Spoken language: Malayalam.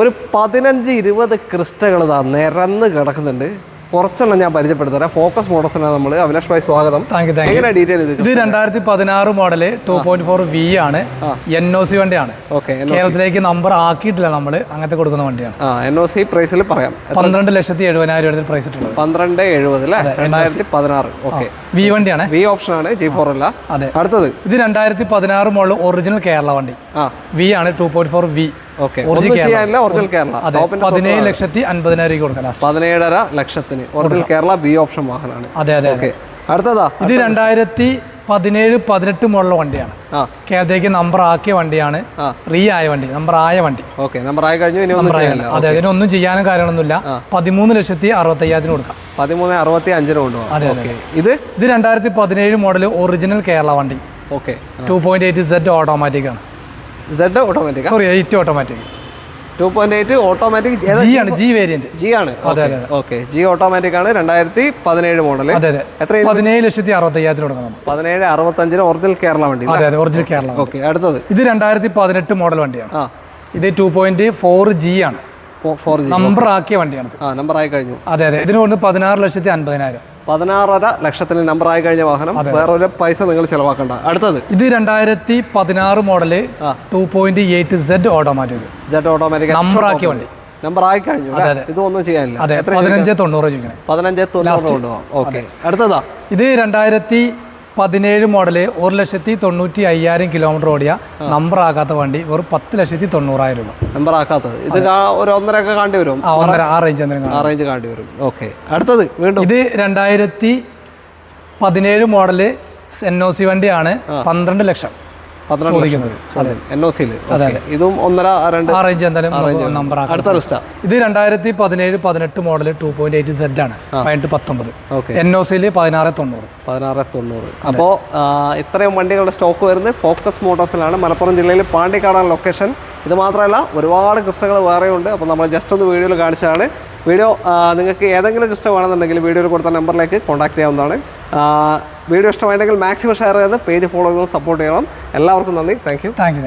ഒരു പതിനഞ്ച് ഇരുപത് ക്രിസ്റ്റകൾ ഇതാ നിരന്ന് കിടക്കുന്നുണ്ട്. കുറച്ചെണ്ണം ഞാൻ പരിചയപ്പെടുത്തരാം. ഫോക്കസ് മോഡൽസിനാണ് നമ്മൾ അഭിലാഷ് ഭായി സ്വാഗതം. താങ്ക് യു എങ്ങനെ ഡീറ്റെയിൽ ഇത്? രണ്ടായിരത്തി പതിനാറ് model two point four V ആണ്. എൻ ഒ സി വണ്ടിയാണ്. ഓക്കെ കേരളത്തിലേക്ക് നമ്പർ ആക്കിയിട്ടില്ല നമ്മൾ അങ്ങനത്തെ കൊടുക്കുന്ന വണ്ടിയാണ്. ആ എൻ ഒ സി പ്രൈസിൽ പറയാം. പന്ത്രണ്ട് ലക്ഷത്തി എഴുപതിനായിരം രൂപ പ്രൈസ് ഇട്ടുണ്ട് പന്ത്രണ്ട് എഴുപത് അല്ലേ രണ്ടായിരത്തി പതിനാറ് ഓക്കെ വി വണ്ടിയാണ്. വി ഓപ്ഷൻ ആണ് ജി ഫോർ അല്ല. അതെ. അടുത്തത്. ഇത് രണ്ടായിരത്തി പതിനാറ് മോഡൽ ഒറിജിനൽ കേരള വണ്ടി. ആ. വി ആണ് two point four V original Kerala. അതെ ടോപ്പിന്റെ പതിനേഴ് ലക്ഷത്തി അൻപതിനായിരം രൂപ കൊടുക്കാം ലാസ്റ്റ്. പതിനേഴര ലക്ഷത്തിന്. ഒറിജിനൽ കേരള ബി ഓപ്ഷൻ വാഹനമാണ്. അതെ അതെ ഓക്കെ. അടുത്തതാ. ഇത് രണ്ടായിരത്തി പതിനേഴ് പതിനെട്ട് വണ്ടിയാണ്. കേരളത്തിലേക്ക് നമ്പർ ആക്കിയ വണ്ടിയാണ്. റീ ആയ വണ്ടി നമ്പർ ആയ വണ്ടി. നമ്പർ ആയി കഴിഞ്ഞു അതെ അതിനൊന്നും ചെയ്യാനും കാര്യങ്ങളൊന്നുമില്ല. പതിമൂന്ന് ലക്ഷത്തി അറുപത്തയ്യായിരത്തിന് കൊടുക്കാം. പതിമൂന്ന് അറുപത്തി അഞ്ചിന് കൊണ്ടുപോകാം ഓക്കെ. ഇത്? ഇത് രണ്ടായിരത്തി പതിനേഴ് മോഡൽ ഒറിജിനൽ കേരള വണ്ടി. Okay. Two point eight Z automatic ആണ്. Z automatic sorry eight automatic two point eight automatic G ആണ് ജി വേരിയന്റ് ജി ആണ്. ഓക്കെ ജി ഓട്ടോമാറ്റിക് ആണ് രണ്ടായിരത്തി പതിനേഴ് മോഡൽ എത്ര പതിനേഴ് ലക്ഷത്തി അറുപത്തയ്യായിരത്തിന് കൊടുക്കണം. പതിനേഴ് അറുപത്തഞ്ചിന് ഒറിജിനൽ കേരള വണ്ടി. അതെ അതെ ഒറിജിനൽ കേരള. ഓക്കെ അടുത്തത്. ഇത് രണ്ടായിരത്തി പതിനെട്ട് മോഡൽ വണ്ടിയാണ്. ഇത് ടു പോയിന്റ് ഫോർ ജി ആണ്. നമ്പർ ആക്കിയ വണ്ടിയാണ് നമ്പർ ആയി കഴിഞ്ഞു. അതെ അതെ. ഇതിന് കൊണ്ട് പതിനാറ് ലക്ഷത്തി അൻപതിനായിരം. പതിനാറര ലക്ഷത്തിന് നമ്പർ ആയി കഴിഞ്ഞ വാഹനം. വേറൊരു പൈസ നിങ്ങൾ ചിലവാക്കണ്ട. അടുത്തത്. ഇത് രണ്ടായിരത്തി പതിനാറ് model two point eight Z automatic. Z automatic. Number ആക്കിയ വണ്ടി. നമ്പർ ആയി കഴിഞ്ഞു ഇത് ഇതൊന്നും ചെയ്യാനില്ല. പതിനഞ്ച് തൊണ്ണൂറ് പതിനഞ്ച് തൊണ്ണൂറ് കൊണ്ടുപോകാം. ഓക്കെ. അടുത്തതാ. ഇത് രണ്ടായിരത്തി പതിനേഴ് മോഡൽ ഒരു ലക്ഷത്തി തൊണ്ണൂറ്റി അയ്യായിരം കിലോമീറ്റർ ഓടിയ നമ്പർ ആകാത്ത വണ്ടി ഒരു പത്ത് ലക്ഷത്തി തൊണ്ണൂറായിരം രൂപ. നമ്പർ ആക്കാത്തത്. ഇത് ഒരു ഒന്നര ഒക്കെ കാണ്ടി വരും. ആ ഒന്നര ആ റേഞ്ച് എന്തെങ്കിലും ആ റേഞ്ച് കാണ്ടി വരും. ഓക്കെ അടുത്തത് വീണ്ടും. ഇത് രണ്ടായിരത്തി പതിനേഴ് മോഡൽ എൻ ഒ സി വണ്ടിയാണ് പന്ത്രണ്ട് ലക്ഷം. ഇതും രണ്ടായിരത്തി പതിനേഴ് പതിനെട്ട് model two point eight Z ആണ്. പതിനെട്ട് പത്തൊമ്പത്. എൻ ഒ സിയിൽ പതിനാറ് തൊണ്ണൂറ്. പതിനാറ് തൊണ്ണൂറ്. അപ്പോൾ ഇത്രയും വണ്ടികളുടെ സ്റ്റോക്ക് വരുന്നത് ഫോക്കസ് മോട്ടോഴ്സിലാണ് മലപ്പുറം ജില്ലയിൽ പാണ്ടിക്കാടാണ് ലൊക്കേഷൻ ഇത് മാത്രമല്ല ഒരുപാട് ക്രിസ്റ്റകൾ വേറെയുണ്ട്. അപ്പോൾ നമ്മൾ ജസ്റ്റ് ഒന്ന് വീഡിയോയിൽ കാണിച്ചതാണ്. വീഡിയോ നിങ്ങൾക്ക് ഏതെങ്കിലും ക്രിസ്റ്റ വേണമെന്നുണ്ടെങ്കിൽ വീഡിയോയിൽ കൊടുത്ത നമ്പറിലേക്ക് കോൺടാക്ട് ചെയ്യാവുന്നതാണ്. വീഡിയോ ഇഷ്ടമായിട്ടെങ്കിൽ മാക്സിമം ഷെയർ ചെയ്ത് പേജ് ഫോളോ ചെയ്ത് സപ്പോർട്ട് ചെയ്യണം. എല്ലാവർക്കും നന്ദി. Thank thank you.